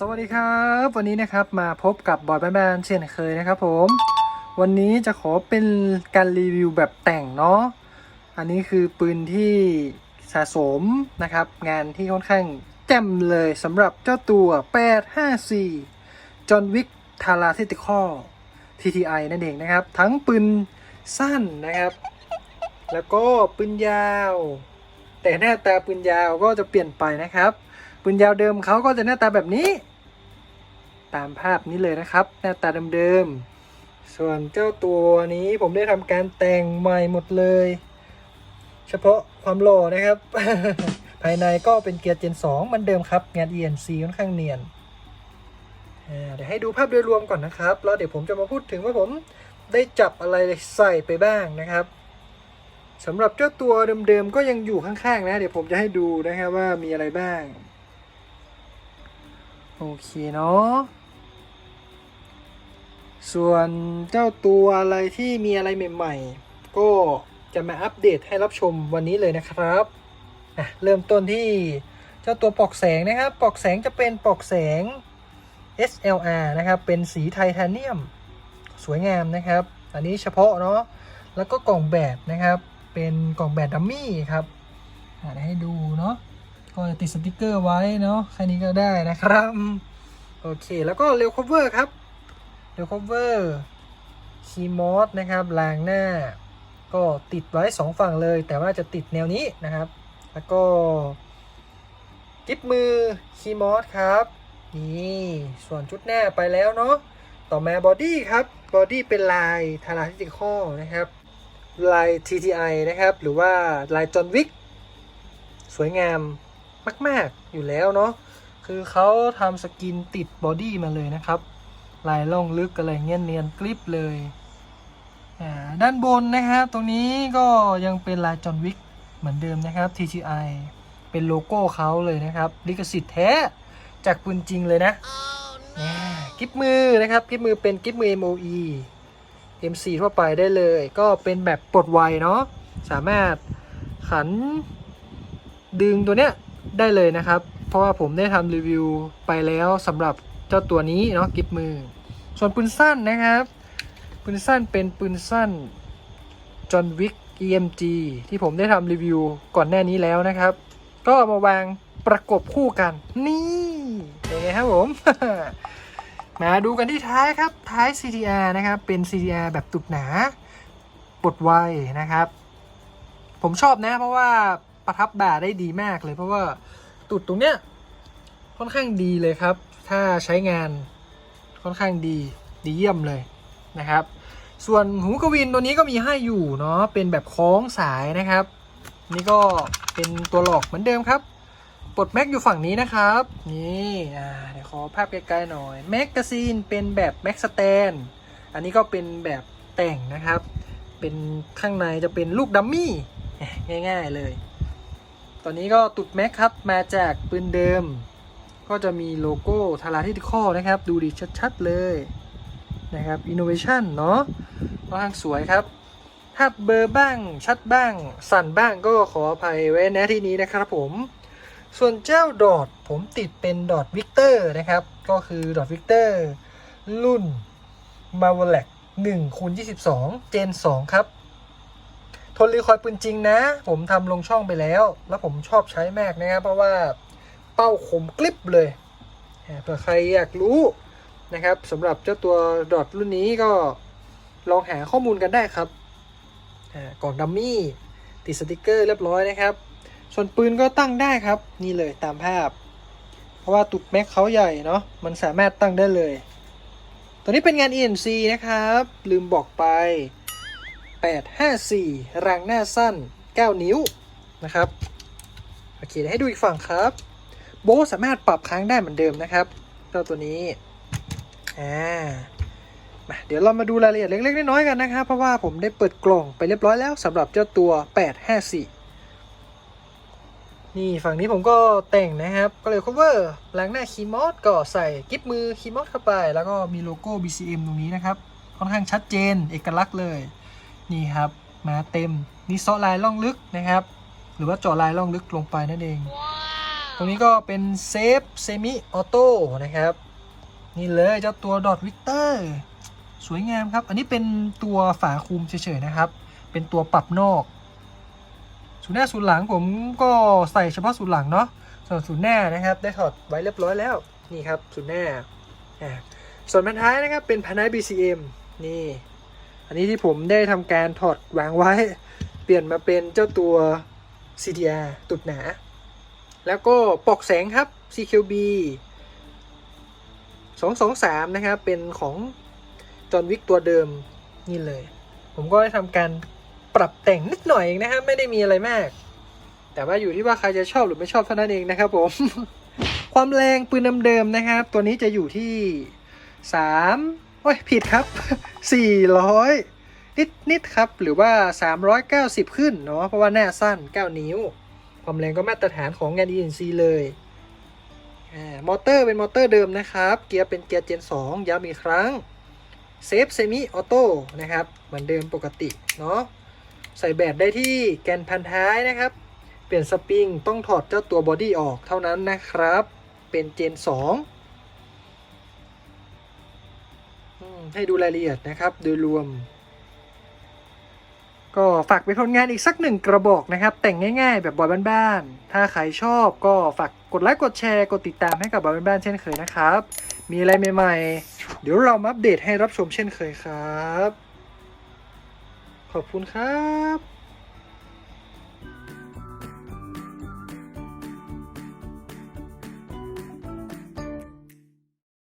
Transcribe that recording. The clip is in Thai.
สวัสดีครับ วันนี้นะครับมาพบกับบอยแบนแบนเช่นเคยนะครับผม วันนี้จะขอเป็นการรีวิวแบบแต่งเนาะอันนี้คือปืนที่สะสมนะครับ งานที่ค่อนข้างแจ่มเลยสำหรับเจ้าตัว 854 John Wick t a r a t i t i c a l TTI นั่นเองนะครับ ทั้งปืนสั้นนะครับ แล้วก็ปืนยาว แต่หน้าตาปืนยาวก็จะเปลี่ยนไปนะครับปืนยาวเดิมเขาก็จะหน้าตาแบบนี้ ตามภาพนี้เลยนะครับ หน้าตาเดิมๆ ส่วนเจ้าตัวนี้ผมได้ทำการแต่งใหม่หมดเลย เฉพาะความหล่อนะครับ ภายในก็เป็นเกียร์เจน2เหมือนเดิมครับ งาน ENC ค่อนข้างเนียนเดี๋ยวให้ดูภาพโดยรวมก่อนนะครับ แล้วเดี๋ยวผมจะมาพูดถึงว่าผมได้จับอะไรใส่ไปบ้างนะครับสำหรับเจ้าตัวเดิมๆก็ยังอยู่ข้างๆนะ เดี๋ยวผมจะให้ดูนะครับว่ามีอะไรบ้าง โอเคเนาะ ส่วนเจ้าตัวอะไรที่มีอะไรใหม่ๆ ก็จะมาอัปเดตให้รับชมวันนี้เลยนะครับเริ่มต้นที่เจ้าตัวปลอกแสงนะครับ ปลอกแสงจะเป็นปลอกแสง SLR นะครับ เป็นสีไทเทเนียม สวยงามนะครับ อันนี้เฉพาะเนาะ แล้วก็กล่องแบบนะครับ เป็นกล่องแบบดัมมี่ครับให้ดูเนาะ ก็จะติดสติกเกอร์ไว้เนาะ แค่นี้ก็ได้นะครับ โอเค แล้วก็เร l ค o เวอร์ครับ เร l ค o เวอร์คีย์มอสนะครับรางหน้า ก็ติดไว้สองฝั่งเลย แต่ว่าจะติดแนวนี้นะครับ แล้วก็กิบมือคีย์มอสครับนี่ส่วนชุดหน้าไปแล้วเนาะต่อมาบอดี้ครับบอดี้เป็นลายทาราทิติคอนะครับ ลาย TTI นะครับ หรือว่าลายจอห์นวิกสวยงามมาก ๆ อยู่แล้วเนาะคือเขาทำสกินติดบอดี้มาเลยนะครับ ลายล่องลึกอะไรเงี้ยเนียนกริปเลยอ่าด้านบนนะครับตรงนี้ก็ยังเป็นลายจอห์นวิกเหมือนเดิมนะครับ TGI เป็นโลโก้เขาเลยนะครับ ลิขสิทธิ์แท้จากปืนจริงเลยนะนี่กิฟมือนะครับกิฟมือเป็นกิฟมือ MOE MC ทั่วไปได้เลย ก็เป็นแบบปลดไวเนาะสามารถขันดึงตัวเนี้ยได้เลยนะครับ เพราะว่าผมได้ทำรีวิวไปแล้วสำหรับ เจ้าตัวนี้เนาะกิฟมือ ส่วนปืนสั้นนะครับ ปืนสั้นเป็นปืนสั้น John Wick EMG ที่ผมได้ทำรีวิวก่อนหน้านี้แล้วนะครับ ก็มาวางประกบคู่กัน นี่เป็นไงครับผม มาดูกันที่ท้ายครับ ท้าย CTR นะครับ เป็น CTR แบบตุดหนาปลดไวนะครับ ผมชอบนะ เพราะว่าประทับบ่าได้ดีมากเลย เพราะว่าตุดตรงเนี้ยค่อนข้างดีเลยครับ ถ้าใช้งานค่อนข้างดีดีเยี่ยมเลยนะครับ ส่วนหูกวินตัวนี้ก็มีให้อยู่เนาะเป็นแบบคล้องสายนะครับ นี่ก็เป็นตัวหลอกเหมือนเดิมครับปลดแม็กอยู่ฝั่งนี้นะครับ นี่อ่าเดี๋ยวขอภาพใกล้ๆหน่อยแมกกาซีนเป็นแบบแม็กสแตนอันนี้ก็เป็นแบบแต่งนะครับ เป็นข้างในจะเป็นลูกดัมมี่ง่าย ๆเลย ตอนนี้ก็ตุดแม็กครับมาจากปืนเดิม ก็จะมีโลโก้ทาราทิติคอนะครับ ดูดีชัดๆเลยนะครับ Innovation เนาะค่างสวยครับถ้าเบอร์บ้างชัดบ้าง สั่นบ้างก็ขออภัยไว้ณที่นี้นะครับผม ส่วนเจ้าดอทผมติดเป็นดอทวิกเตอร์นะครับ ก็คือดอทวิกเตอร์รุ่น m a r v e l a c 1คูณ22 Gen 2ครับ ทนรีคอยปืนจริงนะ ผมทำลงช่องไปแล้ว แล้วผมชอบใช้มากนะครับ เพราะว่า เป้าคมกลิบเลยเผื่อใครอยากรู้นะครับสำหรับเจ้าตัวดอทรุ่นนี้ก็ลองหาข้อมูลกันได้ครับกล่องดัมมี่ติดสติกเกอร์เรียบร้อยนะครับ ส่วนปืนก็ตั้งได้ครับ นี่เลยตามภาพ เพราะว่าตุกแม็กเขาใหญ่เนาะมันสามารถตั้งได้เลย ตัวนี้เป็นงาน ENC นะครับ ลืมบอกไป 854 รังหน้าสั้น 9 นิ้วนะครับ โอเคเดี๋ยวให้ดูอีกฝั่งครับ โบสามารถปรับค้างได้เหมือนเดิมนะครับเจ้าตัวนี้อ่ามาเดี๋ยวเรามาดูรายละเอียดเล็กๆน้อยๆกันนะครับ เพราะว่าผมได้เปิดกล่องไปเรียบร้อยแล้วสำหรับเจ้าตัว 854 นี่ฝั่งนี้ผมก็แต่งนะครับ ก็เลย cover ล้างหน้าคีมอสก็ใส่กิฟมือคีมอสเข้าไป แล้วก็มีโลโก้ BCM ตรงนี้นะครับ ค่อนข้างชัดเจนเอกลักษณ์เลย นี่ครับ มาเต็มนี่ซอลายล่องลึกนะครับ หรือว่าเจาะลายล่องลึกลงไปนั่นเอง ตรงนี้ก็เป็นเซฟเซมิออโต้นะครับ นี่เลยเจ้าตัวดอทวิกเตอร์สวยงามครับ อันนี้เป็นตัวฝาคลุมเฉยๆนะครับ เป็นตัวปรับนอกศูนหน้าศูนหลังผมก็ใส่เฉพาะศูนหลังเนาะส่วนศูนหน้านะครับ ได้ถอดไว้เรียบร้อยแล้วนี่ครับศูนหน้าอ่ส่วนพันท้ายนะครับเป็นพันท้าย BCM นี่ อันนี้ที่ผมได้ทำการถอดวางไว้ เปลี่ยนมาเป็นเจ้าตัว CDR ตุดหนา แล้วก็ปลอกแสงครับ CQB 223 นะครับ เป็นของจอห์นวิกตัวเดิมนี่เลย ผมก็ได้ทำการปรับแต่งนิดหน่อยเองนะครับ ไม่ได้มีอะไรมาก แต่ว่าอยู่ที่ว่าใครจะชอบหรือไม่ชอบเท่านั้นเองนะครับผม ความแรงปืนเดิมๆนะครับ ตัวนี้จะอยู่ที่ 3 โอ้ย ผิดครับ 400 นิดนิดๆครับ หรือว่า 390 ขึ้นเนาะ เพราะว่าหน้าสั้น 9 นิ้ว ความแรงก็มาตรฐานของงาน ENC เลยมอเตอร์เป็นมอเตอร์เดิมนะครับ เกียร์เป็นเกียร์ Gen 2ย้ำอีกครั้งเซฟเซมิออโต้นะครับ เหมือนเดิมปกติเนาะใส่แบบได้ที่แกนพันท้ายนะครับ เปลี่ยนสปริงต้องถอดเจ้าตัวบอดี้ออกเท่านั้นนะครับ เป็นเจน2ให้ดูรายละเอียดนะครับ โดยรวม ก็ฝากเป็นผลงานอีกสักหนึ่งกระบอกนะครับ แต่งง่ายๆ แบบบอยบ้านๆ ถ้าใครชอบก็ฝากกดไลค์กดแชร์กดติดตามให้กับบอยบ้านๆเช่นเคยนะครับ มีอะไรใหม่ๆ เดี๋ยวเรามาอัปเดตให้รับชมเช่นเคยครับ ขอบคุณครับ